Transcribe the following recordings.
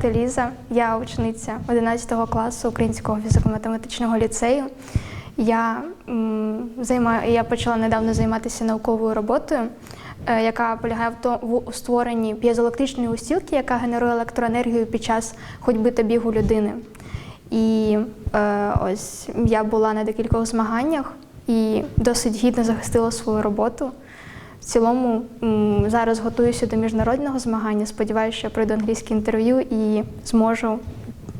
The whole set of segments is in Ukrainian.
звати Ліза, я учениця 11 класу Українського фізико-математичного ліцею. Я, займаю, я почала недавно займатися науковою роботою, е, яка полягає в створенні п'єзоелектричної устілки, яка генерує електроенергію під час ходьби та бігу людини. І е, ось я була на декількох змаганнях і досить гідно захистила свою роботу. В цілому зараз готуюся до міжнародного змагання. Сподіваюся, що я пройду англійське інтерв'ю і зможу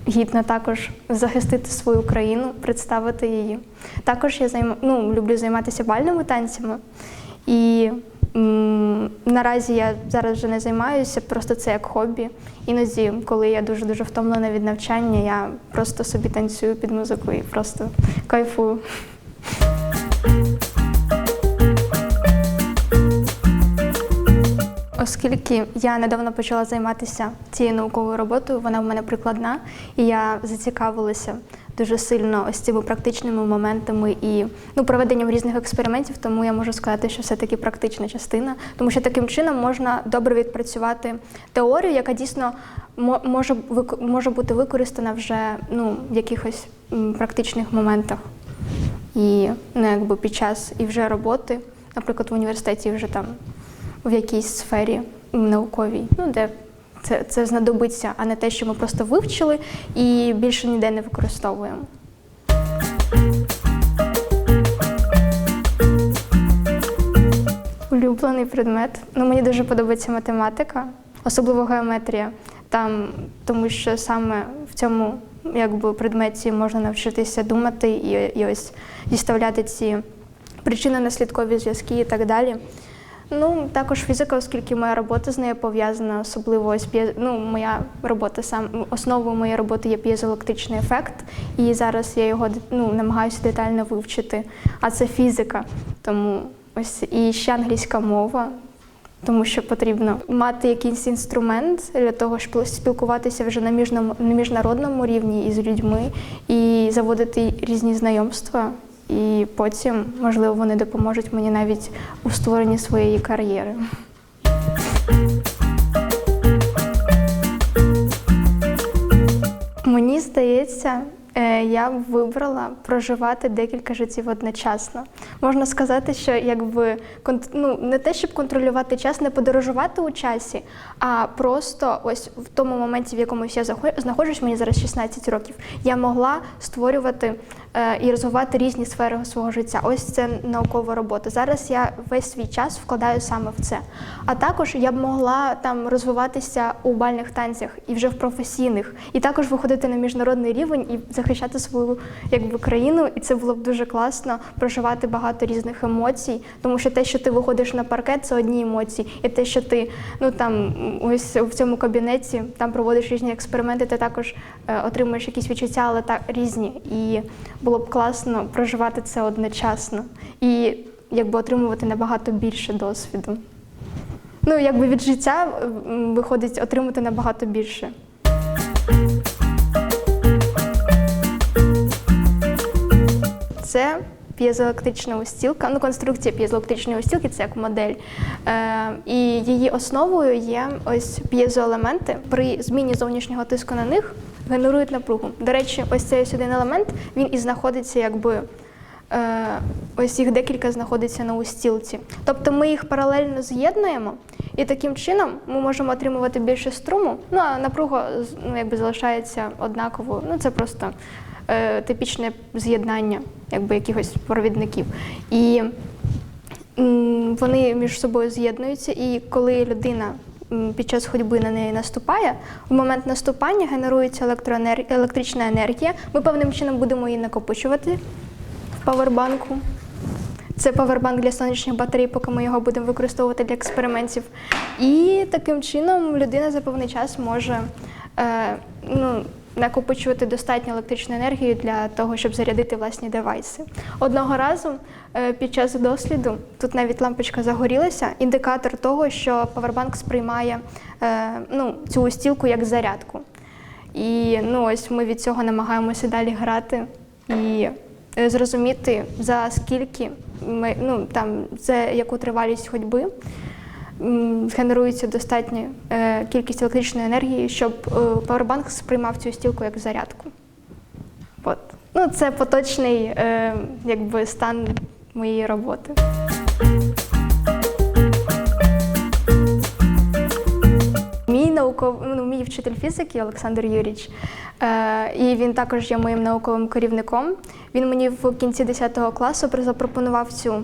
гідно також захистити свою країну, представити її. Також я займа, ну, люблю займатися бальними танцями. І м, наразі я зараз вже не займаюся, просто це як хобі. Іноді, коли я дуже дуже втомлена від навчання, я просто собі танцюю під музику і просто кайфую. Оскільки я недавно почала займатися цією науковою роботою, вона в мене прикладна, і я зацікавилася дуже сильно ось цими практичними моментами і ну, проведенням різних експериментів, тому я можу сказати, що все-таки практична частина, тому що таким чином можна добре відпрацювати теорію, яка дійсно мо- може, може бути використана вже ну, в якихось практичних моментах. І ну, якби під час і вже роботи, наприклад, в університеті вже там в якійсь сфері науковій, ну де це, це знадобиться, а не те, що ми просто вивчили і більше ніде не використовуємо. Улюблений предмет. Ну, мені дуже подобається математика, особливо геометрія. Там, тому що саме в цьому якби, предметі можна навчитися думати і, і ось діставляти ці причинно-наслідкові зв'язки і так далі. Ну, також фізика, оскільки моя робота з нею пов'язана, особливо п'є- ну, моя робота сам основою моєї роботи є п'єзоелектричний ефект, і зараз я його ну, намагаюся детально вивчити. А це фізика. Тому ось і ще англійська мова, тому що потрібно мати якийсь інструмент для того, щоб спілкуватися вже на міжнародному рівні із людьми і заводити різні знайомства. І потім, можливо, вони допоможуть мені навіть у створенні своєї кар'єри. Мені здається, е, я б вибрала проживати декілька життів одночасно. Можна сказати, що якби ну, не те, щоб контролювати час, не подорожувати у часі, а просто ось в тому моменті, в якомусь я знаходжусь, мені зараз 16 років, я могла створювати і розвивати різні сфери свого життя. Ось це наукова робота. Зараз я весь свій час вкладаю саме в це. А також я б могла там розвиватися у бальних танцях і вже в професійних, і також виходити на міжнародний рівень і захищати свою якби країну. І це було б дуже класно проживати багато різних емоцій, тому що те, що ти виходиш на паркет, це одні емоції, і те, що ти ну там ось в цьому кабінеті там проводиш різні експерименти, ти також е, отримуєш якісь відчуття, але так різні. І було б класно проживати це одночасно і якби отримувати набагато більше досвіду. Ну, якби від життя виходить отримати набагато більше. Це п'єзоелектрична устілка, ну конструкція п'єзоелектричної устілки це як модель. Е, і її основою є ось п'єзоелементи. При зміні зовнішнього тиску на них генерують напругу. До речі, ось цей ось один елемент він і знаходиться якби. Е, ось їх декілька знаходиться на устілці. Тобто ми їх паралельно з'єднуємо, і таким чином ми можемо отримувати більше струму, ну а напруга ну, якби залишається однаковою. Ну це просто е, типічне з'єднання якби, якихось провідників. І вони між собою з'єднуються, і коли людина під час ходьби на неї наступає, в момент наступання генерується електроенер... електрична енергія. Ми певним чином будемо її накопичувати в павербанку. Це павербанк для сонячних батарей, поки ми його будемо використовувати для експериментів. І таким чином людина за певний час може е, ну, накопичувати достатньо електричної енергії для того, щоб зарядити власні девайси. Одного разу е, під час досліду, тут навіть лампочка загорілася, індикатор того, що павербанк сприймає е, ну, цю устілку як зарядку. І ну, ось ми від цього намагаємося далі грати і е, зрозуміти, за скільки ми, ну, там, за яку тривалість ходьби генерується достатня е, кількість електричної енергії, щоб е, павербанк сприймав цю стілку як зарядку. От. Ну, це поточний е, якби, стан моєї роботи. Мій ну, мій вчитель фізики Олександр Юріч, е, і він також є моїм науковим керівником. Він мені в кінці 10 класу запропонував цю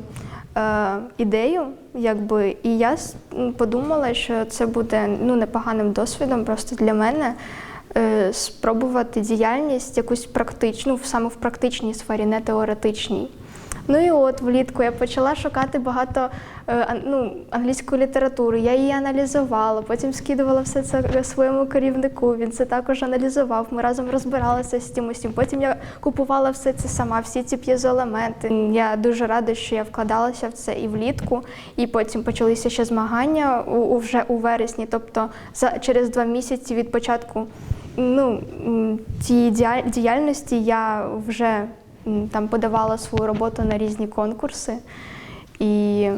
ідею, якби, і я подумала, що це буде ну, непоганим досвідом просто для мене. е, Спробувати діяльність якусь практичну, саме в практичній сфері, не теоретичній. Ну і от влітку я почала шукати багато е, ну, англійської літератури. Я її аналізувала, потім скидувала все це своєму керівнику. Він це також аналізував. Ми разом розбиралися з тим усім. Потім я купувала все це сама, всі ці п'єзоелементи. Я дуже рада, що я вкладалася в це і влітку, і потім почалися ще змагання у, вже у вересні, тобто за через два місяці від початку ну, цієї діяльності я вже там подавала свою роботу на різні конкурси і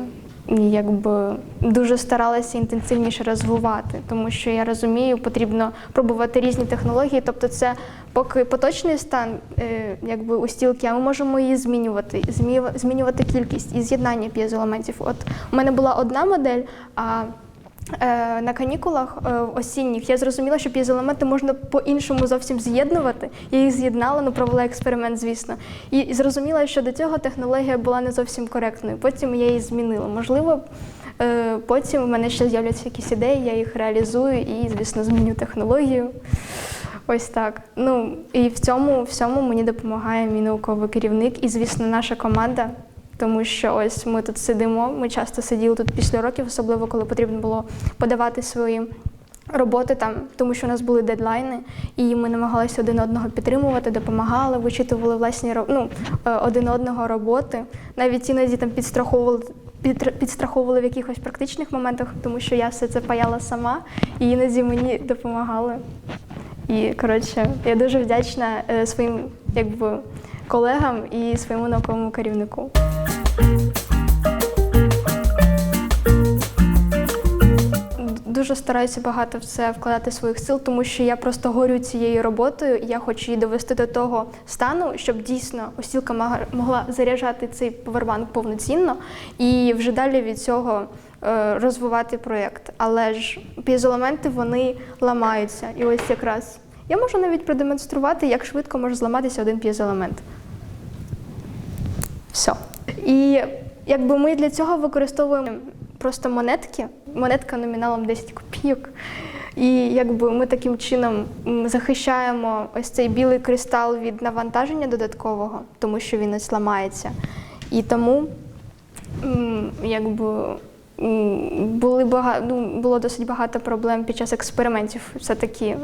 якби дуже старалася інтенсивніше розвивати, тому що я розумію, потрібно пробувати різні технології. Тобто, це поки поточний стан, е, якби у стілки, а ми можемо її змінювати, змінювати кількість і з'єднання п'єзоелементів. От у мене була одна модель, а На канікулах е, осінніх я зрозуміла, що п'єзоелементи можна по-іншому зовсім з'єднувати. Я їх з'єднала, ну провела експеримент, звісно. І, і зрозуміла, що до цього технологія була не зовсім коректною. Потім я її змінила. Можливо, е, потім у мене ще з'являться якісь ідеї, я їх реалізую і, звісно, зміню технологію. Ось так. Ну і в цьому всьому мені допомагає мій науковий керівник і, звісно, наша команда. Тому що ось ми тут сидимо. Ми часто сиділи тут після років, особливо коли потрібно було подавати свої роботи там, тому що у нас були дедлайни, і ми намагалися один одного підтримувати, допомагали, вичитували власні ну, е, один одного роботи. Навіть іноді там підстраховували. Підстраховували в якихось практичних моментах, тому що я все це паяла сама, і іноді мені допомагали. І коротше, я дуже вдячна е, своїм якби, колегам і своєму науковому керівнику. Дуже стараюся багато в це вкладати своїх сил, тому що я просто горю цією роботою. і Я хочу її довести до того стану, щоб дійсно осілка могла заряджати цей повербанк повноцінно і вже далі від цього е, розвивати проєкт. Але ж п'єзоелементи вони ламаються. І ось якраз я можу навіть продемонструвати, як швидко може зламатися один п'єзоелемент. Все. І якби ми для цього використовуємо просто монетки, монетка номіналом 10 копійок. І якби ми таким чином захищаємо ось цей білий кристал від навантаження додаткового, тому що він ось ламається. І тому якби. Були бага... ну, було досить багато проблем під час експериментів. Все-таки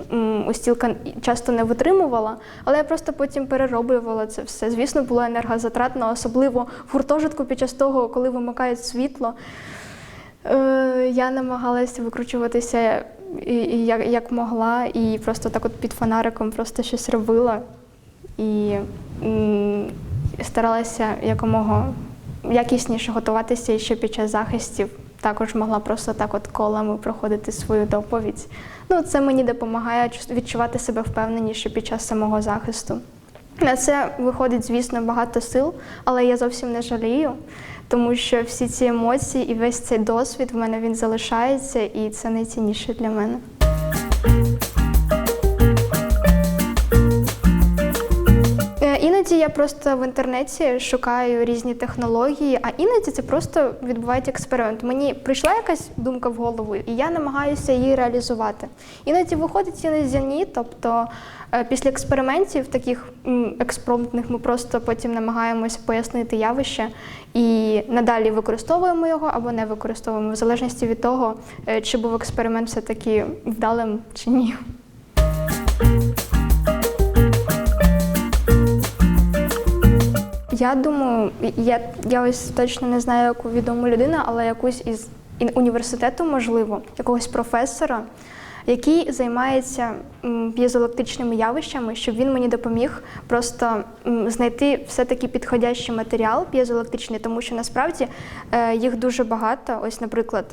устілка часто не витримувала, але я просто потім перероблювала це все. Звісно, було енергозатратно, особливо в гуртожитку під час того, коли вимикають світло. Е, я намагалася викручуватися як, як могла, і просто так от під фонариком просто щось робила. І старалася якомога якісніше готуватися і ще під час захистів. Також могла просто так от колами проходити свою доповідь. Ну, це мені допомагає відчувати себе впевненіше під час самого захисту. На це виходить, звісно, багато сил, але я зовсім не жалію, тому що всі ці емоції і весь цей досвід в мене він залишається, і це найцінніше для мене. Я просто в інтернеті шукаю різні технології, а іноді це просто відбувається експеримент. Мені прийшла якась думка в голову, і я намагаюся її реалізувати. Іноді виходить, іноді ні. Тобто е, після експериментів, таких експромтних, ми просто потім намагаємося пояснити явище і надалі використовуємо його або не використовуємо, в залежності від того, е, чи був експеримент все-таки вдалим чи ні. Я думаю, я, я ось точно не знаю, яку відому людину, але якусь із університету, можливо, якогось професора, який займається м, п'єзоелектичними явищами, щоб він мені допоміг просто знайти все-таки підходящий матеріал п'єзоелектричний, тому що насправді е, їх дуже багато. Ось, наприклад,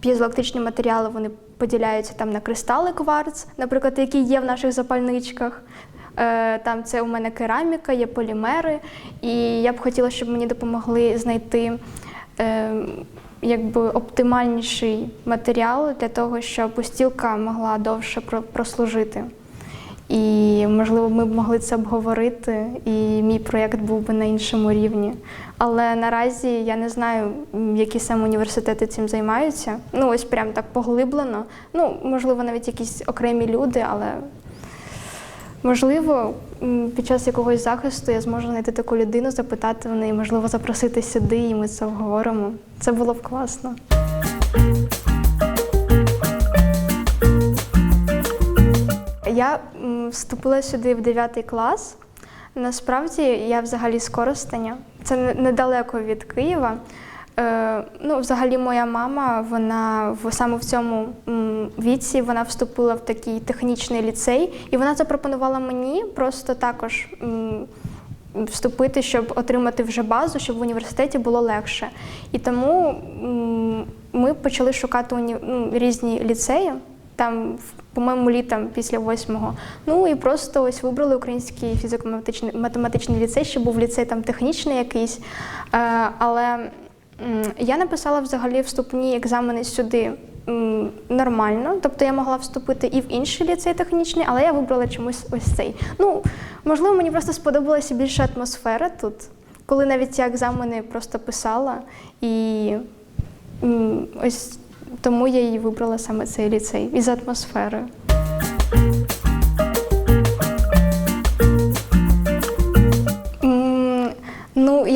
п'єзоелектричні матеріали вони поділяються там на кристали кварц, наприклад, які є в наших запальничках. Е, Там це у мене кераміка, є полімери, і я б хотіла, щоб мені допомогли знайти е, якби оптимальніший матеріал для того, щоб устілка могла довше прослужити. І можливо, ми б могли це обговорити, і мій проєкт був би на іншому рівні. Але наразі я не знаю, які саме університети цим займаються. Ну, ось прям так поглиблено. Ну, можливо, навіть якісь окремі люди, але можливо, під час якогось захисту я зможу знайти таку людину, запитати в неї, можливо, запросити сюди, і ми це обговоримо. Це було б класно. Я вступила сюди в 9 клас. Насправді я взагалі з Коростеня. Це не- недалеко від Києва. Е, ну, взагалі, моя мама, вона в саме в цьому віці вона вступила в такий технічний ліцей, і вона запропонувала мені просто також вступити, щоб отримати вже базу, щоб в університеті було легше. І тому ми почали шукати уні... ну, різні ліцеї. Там, по-моєму, літом після восьмого. Ну і просто ось вибрали український фізико-математичний математичний ліцей, ще був ліцей там технічний якийсь. Е, але я написала взагалі вступні екзамени сюди нормально. Тобто я могла вступити і в інший ліцей технічний, але я вибрала чомусь ось цей. Ну, можливо, мені просто сподобалася більше атмосфера тут, коли навіть я екзамени просто писала. І ось тому я і вибрала саме цей ліцей із атмосфери.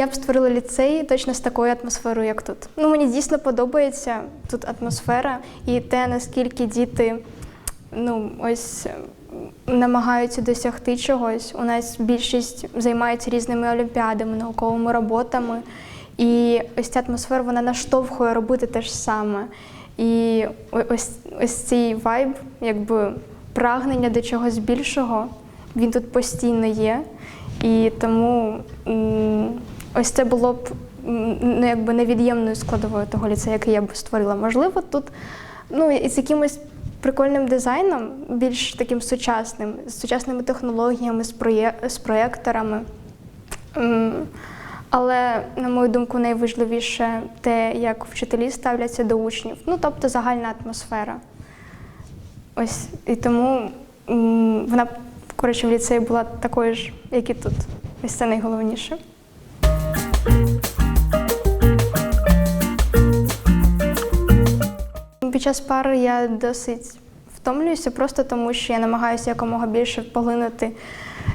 Я б створила ліцей точно з такою атмосферою, як тут. Ну, мені дійсно подобається тут атмосфера і те, наскільки діти ну, ось намагаються досягти чогось. У нас більшість займаються різними олімпіадами, науковими роботами. І ось ця атмосфера вона наштовхує робити те ж саме. І ось, ось цей вайб, якби прагнення до чогось більшого, він тут постійно є. І тому ось це було б ну, якби невід'ємною складовою того ліцею, який я б створила. Можливо, тут ну, з якимось прикольним дизайном, більш таким сучасним, з сучасними технологіями, з, проє... з проєкторами. Але, на мою думку, найважливіше те, як вчителі ставляться до учнів. Ну, тобто загальна атмосфера. Ось і тому вона коротше в ліцеї була такою ж, як і тут. Ось це найголовніше. Під час пари я досить втомлююся, просто тому що я намагаюся якомога більше поглинути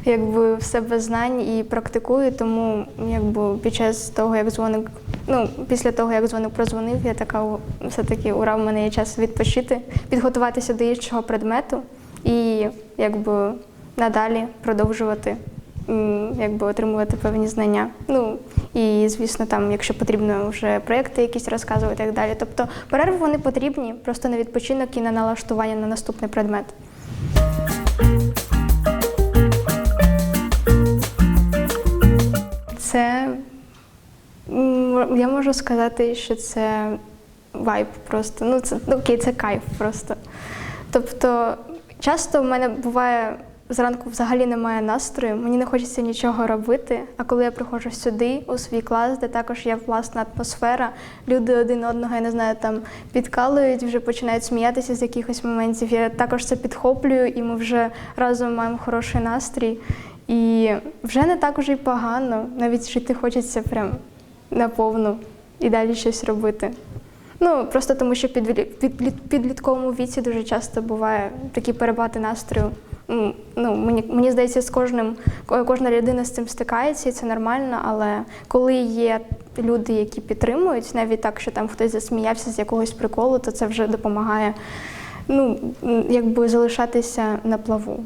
якби, в себе знань і практикую. Тому якби, під час того, як дзвоник, ну, після того, як дзвоник прозвонив, я така «О, все-таки ура, в мене є час відпочити, підготуватися до іншого предмету і якби, надалі продовжувати якби, отримувати певні знання. Ну, і, звісно, там, якщо потрібно вже проєкти якісь розказувати і так далі. Тобто перерви вони потрібні просто на відпочинок і на налаштування на наступний предмет. Це я можу сказати, що це вайб просто. Ну, це ну, окей, це кайф просто. Тобто, часто в мене буває зранку взагалі немає настрою, мені не хочеться нічого робити. А коли я приходжу сюди, у свій клас, де також є власна атмосфера, люди один одного, я не знаю, там підкалують, вже починають сміятися з якихось моментів. Я також це підхоплюю, і ми вже разом маємо хороший настрій. І вже не так уже й погано, навіть жити хочеться прям наповну і далі щось робити. Ну, просто тому що під, під, підлітковому віці дуже часто буває такі перепади настрою. Ну, мені, мені здається, з кожним, кожна людина з цим стикається, і це нормально, але коли є люди, які підтримують, навіть так, що там хтось засміявся з якогось приколу, то це вже допомагає ну, якби залишатися на плаву.